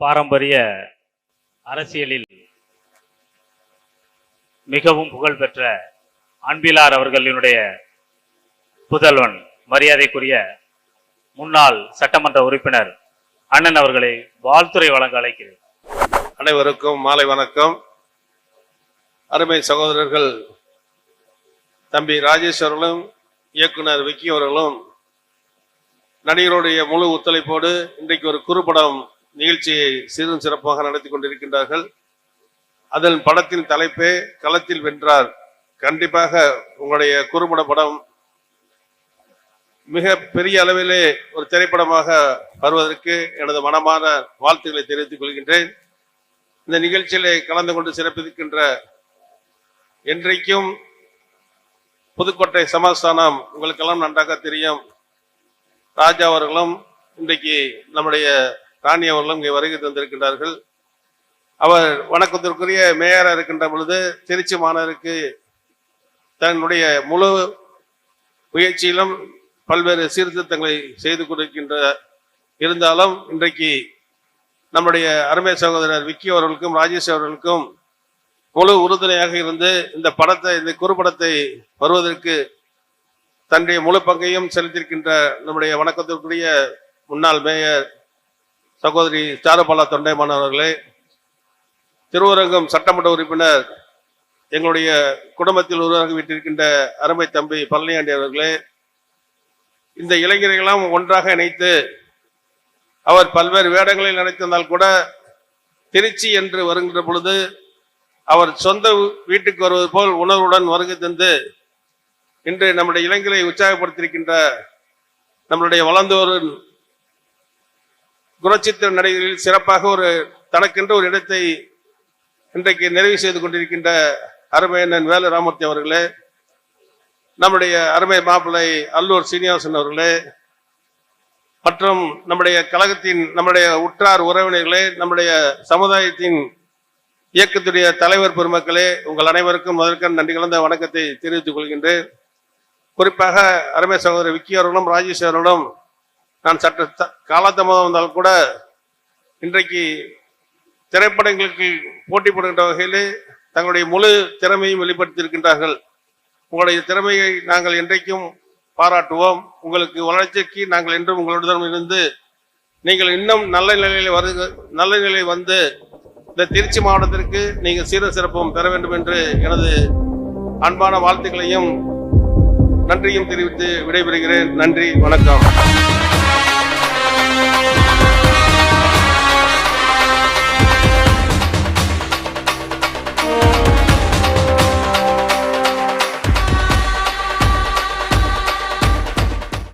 பாரம்பரிய அரசியலில் மிகவும் புகழ்பெற்ற அன்பிலார் அவர்களினுடைய புதல்வன் மரியாதைக்குரிய முன்னாள் சட்டமன்ற உறுப்பினர் அண்ணன் அவர்களை வாழ்த்துறை வழங்க அழைக்கிறேன். அனைவருக்கும் மாலை வணக்கம். அருமை சகோதரர்கள் தம்பி ராஜேஷ் அவர்களும் இயக்குனர் விக்கி அவர்களும் நடிகருடைய முழு ஒத்துழைப்போடு இன்றைக்கு ஒரு குறுப்படம் நிகழ்ச்சியை சீரும் சிறப்பாக நடத்தி கொண்டிருக்கின்றார்கள். அதன் படத்தின் தலைப்பே களத்தில் வென்றார். கண்டிப்பாக உங்களுடைய குறும்பட படம் மிக பெரிய அளவிலே ஒரு திரைப்படமாக வருவதற்கு எனது மனமான வாழ்த்துக்களை தெரிவித்துக் கொள்கின்றேன். இந்த நிகழ்ச்சியிலே கலந்து கொண்டு சிறப்பிக்கின்ற என்றைக்கும் புதுக்கோட்டை சமாஸ்தானம் உங்களுக்கெல்லாம் நன்றாக தெரியும். ராஜா அவர்களும் இன்றைக்கு நம்முடைய ராணி அவர்களும் இங்கே வருகை தந்திருக்கின்றார்கள். அவர் வணக்கத்திற்குரிய மேயராக இருக்கின்ற பொழுது திருச்சி மாநகருக்கு தன்னுடைய முழு முயற்சியிலும் பல்வேறு சீர்திருத்தங்களை செய்து கொண்டிருக்கின்ற இருந்தாலும் இன்றைக்கு நம்முடைய அருமை சகோதரர் விக்கி அவர்களுக்கும் ராஜேஷ் அவர்களுக்கும் முழு உறுதுணையாக இருந்து இந்த படத்தை இந்த குறுபடத்தை வருவதற்கு தன்னுடைய முழு பங்கையும் செலுத்தியிருக்கின்ற நம்முடைய வணக்கத்திற்குரிய முன்னாள் மேயர் சகோதரி சாரபாலா தொண்டைமான் அவர்களே திருவரங்கம் சட்டமன்ற உறுப்பினர் எங்களுடைய குடும்பத்தில் உருவாகி விட்டிருக்கின்ற அருமை தம்பி பழனியாண்டி அவர்களே இந்த இளைஞர்களெல்லாம் ஒன்றாக இணைத்து அவர் பல்வேறு வேடங்களில் நினைத்திருந்தால் கூட திருச்சி என்று வருகின்ற பொழுது அவர் சொந்த வீட்டுக்கு வருவது போல் உணர்வுடன் வருகை தந்து இன்று நம்முடைய இளைஞரை உற்சாகப்படுத்தியிருக்கின்ற நம்மளுடைய வளர்ந்தோரின் குணச்சித்திர நடிகர்களில் சிறப்பாக ஒரு தனக்கென்று ஒரு இடத்தை இன்றைக்கு நிறைவு செய்து கொண்டிருக்கின்ற அருமையண்ணன் வேலு ராமூர்த்தி அவர்களே நம்முடைய அருமை மாப்பிள்ளை அல்லூர் சீனிவாசன் அவர்களே மற்றும் நம்முடைய கழகத்தின் நம்முடைய உற்றார் உறவினர்களே நம்முடைய சமுதாயத்தின் இயக்கத்துடைய தலைவர் பெருமக்களே உங்கள் அனைவருக்கும் முதற்கண் நன்றி கலந்த வணக்கத்தை தெரிவித்துக் கொள்கின்றேன். குறிப்பாக அருமை சகோதரர் விக்கி அவர்களும் ராஜேஷ் அவர்களும் நான் சற்று த- காலதாமதம் வந்தால் கூட இன்றைக்கு திரைப்படங்களுக்கு போட்டி போடுகின்ற வகையிலே தங்களுடைய முழு திறமையும் வெளிப்படுத்தியிருக்கின்றார்கள். உங்களுடைய திறமையை நாங்கள் என்றைக்கும் பாராட்டுவோம். உங்களுக்கு வளர்ச்சிக்கு நாங்கள் என்றும் உங்களுடன் இருந்து நீங்கள் இன்னும் நல்ல நிலையில் வரு நல்ல நிலையில் வந்து இந்த திருச்சி மாவட்டத்திற்கு நீங்கள் சீர சிறப்பும் பெற வேண்டும் என்று எனது அன்பான வாழ்த்துக்களையும் நன்றியும் தெரிவித்து விடைபெறுகிறேன். நன்றி வணக்கம்.